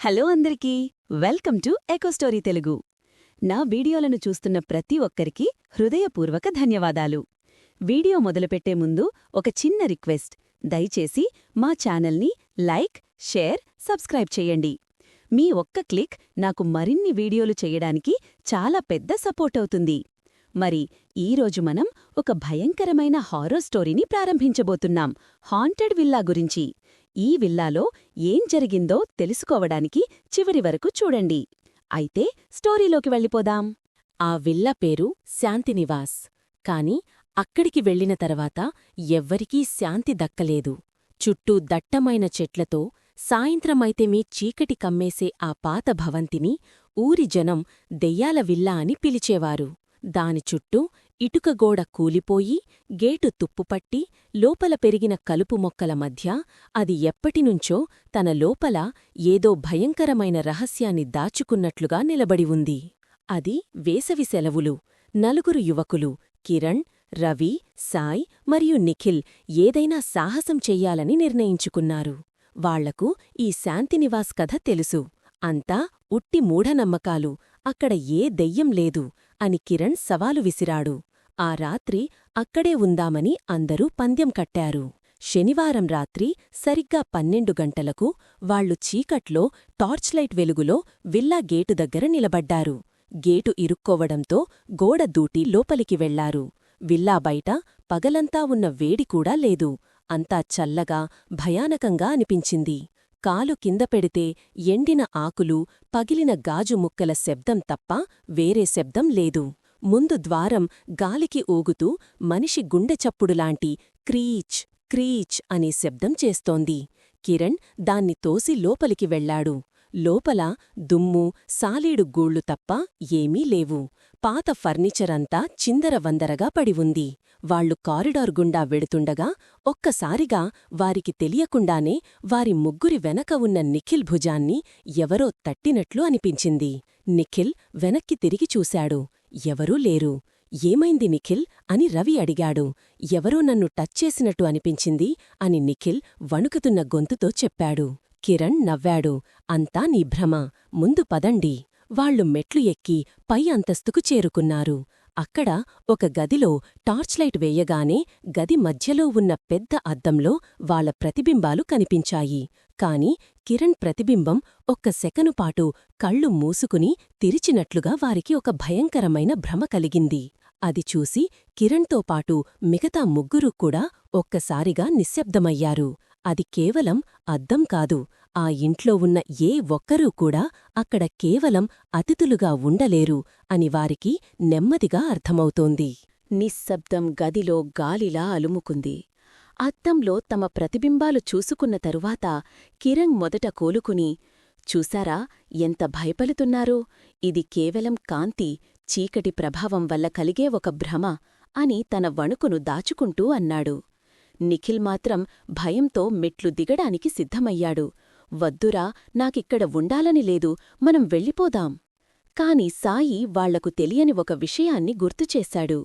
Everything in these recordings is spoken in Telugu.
హలో అందరికీ వెల్కమ్ టు ఎకోస్టోరీ తెలుగు. నా వీడియోలను చూస్తున్న ప్రతి ఒక్కరికి హృదయపూర్వక ధన్యవాదాలు. వీడియో మొదలుపెట్టే ముందు ఒక చిన్న రిక్వెస్ట్. దయచేసి మా ఛానల్ని లైక్ షేర్ సబ్స్క్రైబ్ చేయండి. మీ ఒక్క క్లిక్ నాకు మరిన్ని వీడియోలు చేయడానికి చాలా పెద్ద సపోర్ట్ అవుతుంది. మరి ఈరోజు మనం ఒక భయంకరమైన హారర్ స్టోరీని ప్రారంభించబోతున్నాం. హాంటెడ్ విల్లా గురించి. ఈ విల్లాలో ఏం జరిగిందో తెలుసుకోవడానికి చివరి వరకు చూడండి. అయితే స్టోరీలోకి వెళ్ళిపోదాం. ఆ విల్ల పేరు శాంతినివాస్. కాని అక్కడికి వెళ్ళిన తర్వాత ఎవ్వరికీ శాంతి దక్కలేదు. చుట్టూ దట్టమైన చెట్లతో సాయంత్రమైతేమీ చీకటి కమ్మేసే ఆ పాత భవంతిని ఊరి జనం దెయ్యాల విల్లా అని పిలిచేవారు. దాని చుట్టూ ఇటుకగోడ కూలిపోయి గేటు తుప్పుపట్టి లోపల పెరిగిన కలుపు మొక్కల మధ్య అది ఎప్పటినుంచో తన లోపల ఏదో భయంకరమైన రహస్యాన్ని దాచుకున్నట్లుగా నిలబడి ఉంది. అది వేసవి సెలవులు. నలుగురు యువకులు కిరణ్ రవి సాయ్ మరియు నిఖిల్ ఏదైనా సాహసం చెయ్యాలని నిర్ణయించుకున్నారు. వాళ్ళకు ఈ శాంతినివాస్ కథ తెలుసు. అంతా ఉట్టి మూఢనమ్మకాలు. అక్కడ ఏ దెయ్యం లేదు అని కిరణ్ సవాలు విసిరాడు. ఆ రాత్రి అక్కడే ఉందామని అందరూ పందెం కట్టారు. శనివారం రాత్రి సరిగ్గా పన్నెండు గంటలకు వాళ్ళు చీకట్లో టార్చ్లైట్ వెలుగులో విల్లా గేటు దగ్గర నిలబడ్డారు. గేటు ఇరుక్కోవడంతో గోడ దూటి లోపలికి వెళ్ళారు. విల్లా బయట పగలంతా ఉన్న వేడి కూడా లేదు. అంతా చల్లగా భయానకంగా అనిపించింది. కాలు కింద పెడితే ఎండిన ఆకులు పగిలిన గాజు ముక్కల శబ్దం తప్ప వేరే శబ్దం లేదు. ముందు ద్వారం గాలికి ఊగుతూ మనిషి గుండె చప్పుడులాంటి క్రీచ్ క్రీచ్ అనే శబ్దం చేస్తోంది. కిరణ్ దాన్ని తోసి లోపలికి వెళ్ళాడు లోపల దుమ్ము సాలీడు గూళ్ళు తప్ప ఏమీ లేవు. పాత ఫర్నిచరంతా చిందరవందరగా పడి ఉంది. వాళ్ళు కారిడార్ గుండా వెడుతుండగా ఒక్కసారిగా వారికి తెలియకుండానే వారి ముగ్గురి వెనక ఉన్న నిఖిల్ భుజాన్ని ఎవరో తట్టినట్లు అనిపించింది. నిఖిల్ వెనక్కి తిరిగి చూశాడు. ఎవరూ లేరు. ఏమైంది నిఖిల్? అని రవి అడిగాడు. ఎవరో నన్ను టచ్ చేసినట్టు అనిపించింది అని నిఖిల్ వణుకుతున్న గొంతుతో చెప్పాడు. కిరణ్ నవ్వాడు. అంతా నీ భ్రమ. ముందు పదండి. వాళ్ళు మెట్లు ఎక్కి పై అంతస్తుకు చేరుకున్నారు. అక్కడ ఒక గదిలో టార్చ్లైట్ వేయగానే గది మధ్యలో ఉన్న పెద్ద అద్దంలో వాళ్ళ ప్రతిబింబాలు కనిపించాయి. కాని కిరణ్ ప్రతిబింబం ఒక్క సెకనుపాటు కళ్ళు మూసుకుని తిరిచినట్లుగా వారికి ఒక భయంకరమైన భ్రమ కలిగింది. అది చూసి కిరణ్తో పాటు మిగతా ముగ్గురు కూడా ఒక్కసారిగా నిశ్శబ్దమయ్యారు. అది కేవలం అద్దం కాదు. ఆ ఇంట్లో ఉన్న ఏ ఒక్కరూ కూడా అక్కడ కేవలం అతిథులుగా ఉండలేరు అని వారికి నెమ్మదిగా అర్థమవుతోంది. నిశ్శబ్దం గదిలో గాలిలా అలుముకుంది. అద్దంలో తమ ప్రతిబింబాలు చూసుకున్న తరువాత కిరణ్ మొదట కోలుకుని చూశారా ఎంత భయపలుతున్నారో ఇది కేవలం కాంతి చీకటి ప్రభావం వల్ల కలిగే ఒక భ్రమ అని తన వణుకును దాచుకుంటూ అన్నాడు. నిఖిల్ మాత్రం భయంతో మెట్లు దిగడానికి సిద్ధమయ్యాడు. వద్దురా నాకిక్కడ ఉండాలని లేదు మనం వెళ్ళిపోదాం. కాని సాయి వాళ్ళకు తెలియని ఒక విషయాన్ని గుర్తుచేశాడు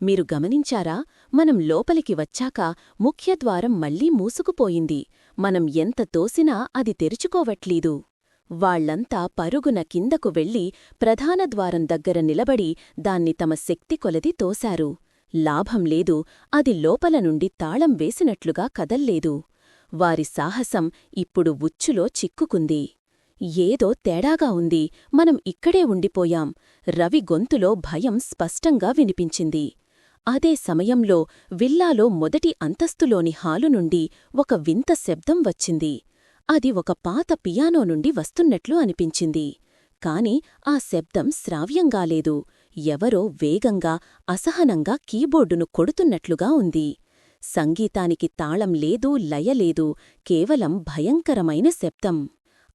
మీరు గమనించారా మనం లోపలికి వచ్చాక ముఖ్యద్వారం మళ్ళీ మూసుకుపోయింది. మనం ఎంత తోసినా అది తెరుచుకోవట్లేదు. వాళ్ళంతా పరుగున కిందకు వెళ్ళి ప్రధాన ద్వారం దగ్గర నిలబడి దాన్ని తమ శక్తి కొలది తోశారు. లాభం లేదు అది లోపల నుండి తాళం వేసినట్లుగా కదల్లేదు. వారి సాహసం ఇప్పుడు ఉచ్చులో చిక్కుకుంది. ఏదో తేడాగా ఉంది మనం ఇక్కడే ఉండిపోయాం. రవి గొంతులో భయం స్పష్టంగా వినిపించింది. అదే సమయంలో విల్లాలో మొదటి అంతస్తులోని హాలు నుండి ఒక వింత శబ్దం వచ్చింది. అది ఒక పాత పియానో నుండి వస్తున్నట్లు అనిపించింది. కాని ఆ శబ్దం శ్రావ్యంగాలేదు ఎవరో వేగంగా అసహనంగా కీబోర్డును కొడుతున్నట్లుగా ఉంది. సంగీతానికి తాళం లేదు లయలేదు కేవలం భయంకరమైన శబ్దం.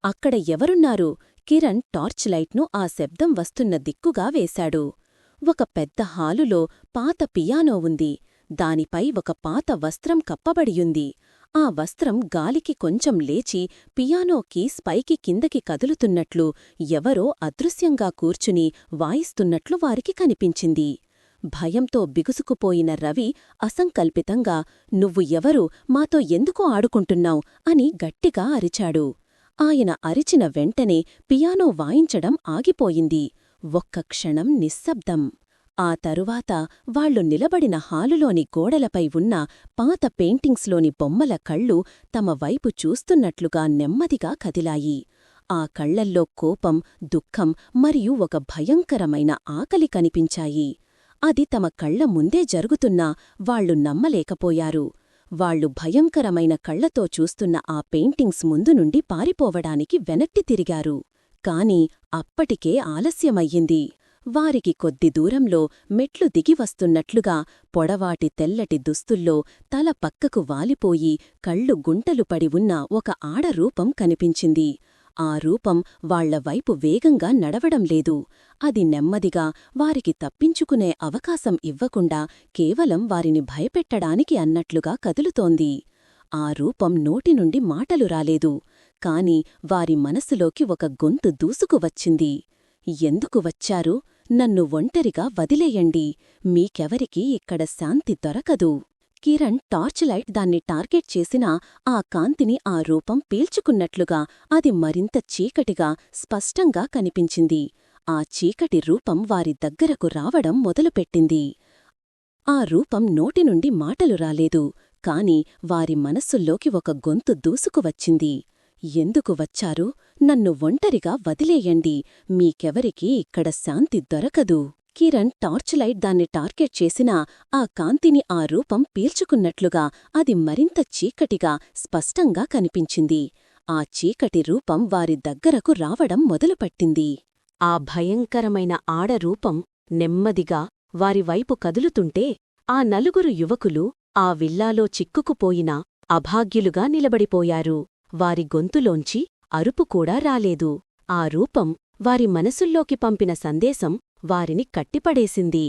అక్కడ ఎవరున్నారు? కిరణ్ టార్చ్ లైట్ను ఆ శబ్దం వస్తున్న దిక్కుగా వేశాడు. ఒక పెద్ద హాలులో పాత పియానో ఉంది. దానిపై ఒక పాత వస్త్రం కప్పబడియుంది ఆ వస్త్రం గాలికి కొంచెం లేచి పియానోకి స్పైకి కిందకి కదులుతున్నట్లు ఎవరో అదృశ్యంగా కూర్చుని వాయిస్తున్నట్లు వారికి కనిపించింది. భయంతో బిగుసుకుపోయిన రవి అసంకల్పితంగా నువ్వు ఎవరు? మాతో ఎందుకు ఆడుకుంటున్నావు? అని గట్టిగా అరిచాడు. ఆయన అరిచిన వెంటనే పియానో వాయించడం ఆగిపోయింది. ఒక్క క్షణం నిశ్శబ్దం. ఆ తరువాత వాళ్ళు నిలబడిన హాలులోని గోడలపై ఉన్న పాత పెయింటింగ్స్లోని బొమ్మల కళ్ళు తమ వైపు చూస్తున్నట్లుగా నెమ్మదిగా కదిలాయి. ఆ కళ్ళల్లో కోపం దుఃఖం మరియు ఒక భయంకరమైన ఆకలి కనిపించాయి. అది తమ కళ్ళ ముందే జరుగుతున్నా వాళ్ళు నమ్మలేకపోయారు. వాళ్ళు భయంకరమైన కళ్ళతో చూస్తున్న ఆ పెయింటింగ్స్ ముందు నుండి పారిపోవడానికి వెనక్కి తిరిగారు. కాని అప్పటికే ఆలస్యమయ్యింది. వారికి కొద్ది దూరంలో మెట్లు దిగి వస్తున్నట్లుగా పొడవాటి తెల్లటి దుస్తుల్లో తల పక్కకు వాలిపోయి కళ్ళు గుంటలు పడి ఉన్న ఒక ఆడరూపం కనిపించింది. ఆ రూపం వాళ్ళ వైపు వేగంగా నడవడం లేదు. అది నెమ్మదిగా వారికి తప్పించుకునే అవకాశం ఇవ్వకుండా కేవలం వారిని భయపెట్టడానికి అన్నట్లుగా కదులుతోంది. ఆ రూపం నోటి నుండి మాటలు రాలేదు. కాని వారి మనసులోకి ఒక గొంతు దూసుకువచ్చింది. ఎందుకు వచ్చారు? నన్ను ఒంటరిగా వదిలేయండి. మీకెవరికీ ఇక్కడ శాంతి దొరకదు. కిరణ్ టార్చ్ లైట్ దాన్ని టార్గెట్ చేసినా ఆ కాంతిని ఆ రూపం పీల్చుకున్నట్లుగా అది మరింత చీకటిగా స్పష్టంగా కనిపించింది. ఆ చీకటి రూపం వారి దగ్గరకు రావడం మొదలుపెట్టింది. ఆ రూపం నోటి నుండి మాటలు రాలేదు కాని వారి మనస్సుల్లోకి ఒక గొంతు దూసుకువచ్చింది. ఎందుకు వచ్చారు? నన్ను ఒంటరిగా వదిలేయండి. మీకెవరికీ ఇక్కడ శాంతి దొరకదు. కిరణ్ టార్చ్ లైట్ దాన్ని టార్గెట్ చేసినా ఆ కాంతిని ఆ రూపం పీల్చుకున్నట్లుగా అది మరింత చీకటిగా స్పష్టంగా కనిపించింది. ఆ చీకటి రూపం వారి దగ్గరకు రావడం మొదలుపట్టింది. ఆ భయంకరమైన ఆడరూపం నెమ్మదిగా వారివైపు కదులుతుంటే ఆ నలుగురు యువకులు ఆ విల్లాలో చిక్కుకుపోయిన అభాగ్యులుగా నిలబడిపోయారు. వారి గొంతులోంచి అరుపు కూడా రాలేదు. ఆ రూపం వారి మనసుల్లోకి పంపిన సందేశం వారిని కట్టిపడేసింది.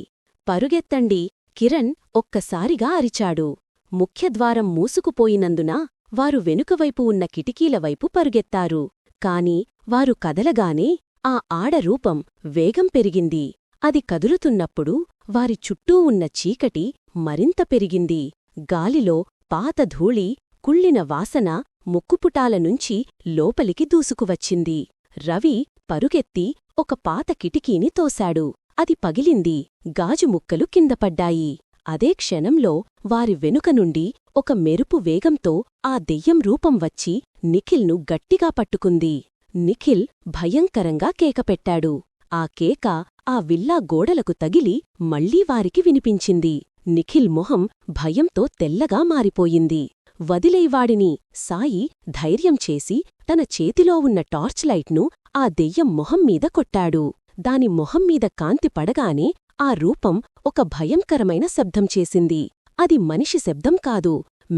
పరుగెత్తండి. కిరణ్ ఒక్కసారిగా అరిచాడు. ముఖ్యద్వారం మూసుకుపోయినందున వారు వెనుకవైపు ఉన్న కిటికీల వైపు పరుగెత్తారు. కాని వారు కదలగానే ఆ ఆడరూపం వేగం పెరిగింది. అది కదులుతున్నప్పుడు వారి చుట్టూ ఉన్న చీకటి మరింత పెరిగింది. గాలిలో పాత ధూళి కుళ్ళిన వాసన ముక్కుపుటాల నుంచి లోపలికి దూసుకువచ్చింది. రవి పరుగెత్తి ఒక పాత కిటికీని తోశాడు. అది పగిలింది. గాజు ముక్కలు కిందపడ్డాయి. అదే క్షణంలో వారి వెనుక నుండి ఒక మెరుపు వేగంతో ఆ దెయ్యం రూపం వచ్చి నిఖిల్ను గట్టిగా పట్టుకుంది. నిఖిల్ భయంకరంగా కేకపెట్టాడు ఆ కేక ఆ విల్లా గోడలకు తగిలి మళ్ళీ వారికి వినిపించింది. నిఖిల్ మొహం భయంతో తెల్లగా మారిపోయింది. వదిలేవాడిని. సాయి ధైర్యం చేసి తన చేతిలో ఉన్న టార్చ్ లైట్ను ఆ దెయ్యం మొహం మీద కొట్టాడు. దాని మొహం మీద కాంతి పడగానే ఆ రూపం ఒక భయంకరమైన శబ్దం చేసింది. అది మనిషి శబ్దం కాదు.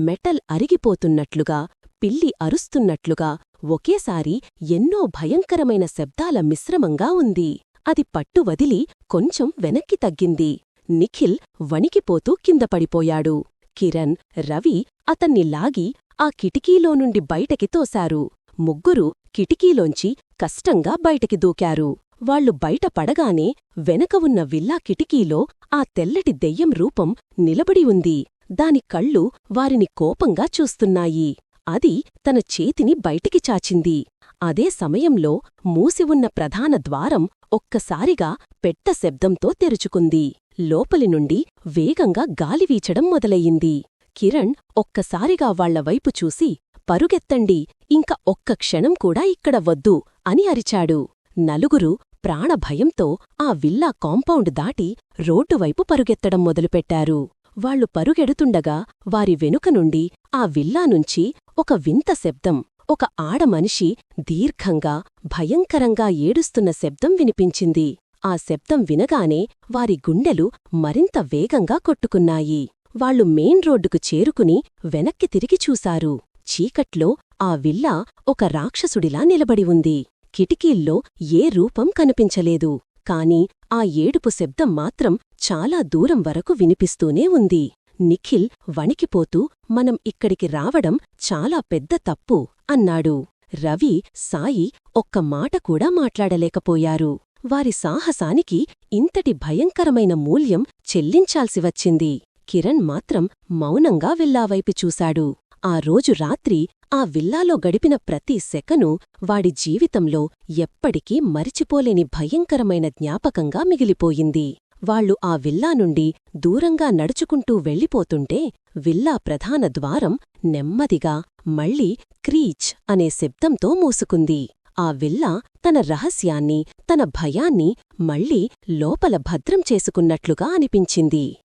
మెటల్ అరిగిపోతున్నట్లుగా పిల్లి అరుస్తున్నట్లుగా ఒకేసారి ఎన్నో భయంకరమైన శబ్దాల మిశ్రమంగా ఉంది. అది పట్టు వదిలి కొంచెం వెనక్కి తగ్గింది. నిఖిల్ వణికిపోతూ కిందపడిపోయాడు కిరణ్ రవి అతన్ని లాగి ఆ కిటికీలో నుండి బయటకి తోశారు. ముగ్గురు కిటికీలోంచి కష్టంగా బయటకి దూకారు. వాళ్ళు బయట పడగానే వెనక ఉన్న విల్లా కిటికీలో ఆ తెల్లటి దెయ్యం రూపం నిలబడి ఉంది. దాని కళ్ళు వారిని కోపంగా చూస్తున్నాయి. అది తన చేతిని బయటికి చాచింది. అదే సమయంలో మూసివున్న ప్రధాన ద్వారం ఒక్కసారిగా పెట్ట శబ్దంతో తెరుచుకుంది. లోపలి నుండి వేగంగా గాలి వీచడం మొదలయ్యింది. కిరణ్ ఒక్కసారిగా వాళ్ళవైపు చూసి పరుగెత్తండి ఇంక ఒక్క క్షణం కూడా ఇక్కడ వద్దు అని అరిచాడు. నలుగురు ప్రాణభయంతో ఆ విల్లా కాంపౌండ్ దాటి రోడ్డువైపు పరుగెత్తడం మొదలుపెట్టారు. వాళ్ళు పరుగెడుతుండగా వారి వెనుక నుండి ఆ విల్లా నుంచి ఒక వింత శబ్దం ఒక ఆడమనిషి దీర్ఘంగా భయంకరంగా ఏడుస్తున్న శబ్దం వినిపించింది. ఆ శబ్దం వినగానే వారి గుండెలు మరింత వేగంగా కొట్టుకున్నాయి. వాళ్ళు మెయిన్ రోడ్డుకు చేరుకుని వెనక్కి తిరిగి చూశారు. చీకట్లో ఆ విల్లా ఒక రాక్షసుడిలా నిలబడి ఉంది. కిటికీల్లో ఏ రూపం కనిపించలేదు. కాని ఆ ఏడుపు శబ్దం మాత్రం చాలా దూరం వరకు వినిపిస్తూనే ఉంది. నిఖిల్ వణికిపోతూ మనం ఇక్కడికి రావడం చాలా పెద్ద తప్పు అన్నాడు. రవి సాయి ఒక్క మాట కూడా మాట్లాడలేకపోయారు. వారి సాహసానికి ఇంతటి భయంకరమైన మూల్యం చెల్లించాల్సి వచ్చింది. కిరణ్ మాత్రం మౌనంగా విల్లావైపు చూశాడు. ఆ రోజు రాత్రి ఆ విల్లాలో గడిపిన ప్రతి సెకను వాడి జీవితంలో ఎప్పటికీ మరిచిపోలేని భయంకరమైన జ్ఞాపకంగా మిగిలిపోయింది. వాళ్ళు ఆ విల్లా నుండి దూరంగా నడుచుకుంటూ వెళ్ళిపోతుంటే విల్లా ప్రధాన ద్వారం నెమ్మదిగా మళ్ళీ క్రీచ్ అనే శబ్దంతో మూసుకుంది. ఆ విల్లా తన రహస్యాన్ని తన భయాన్ని మళ్ళీ లోపల భద్రం చేసుకున్నట్లుగా అనిపించింది.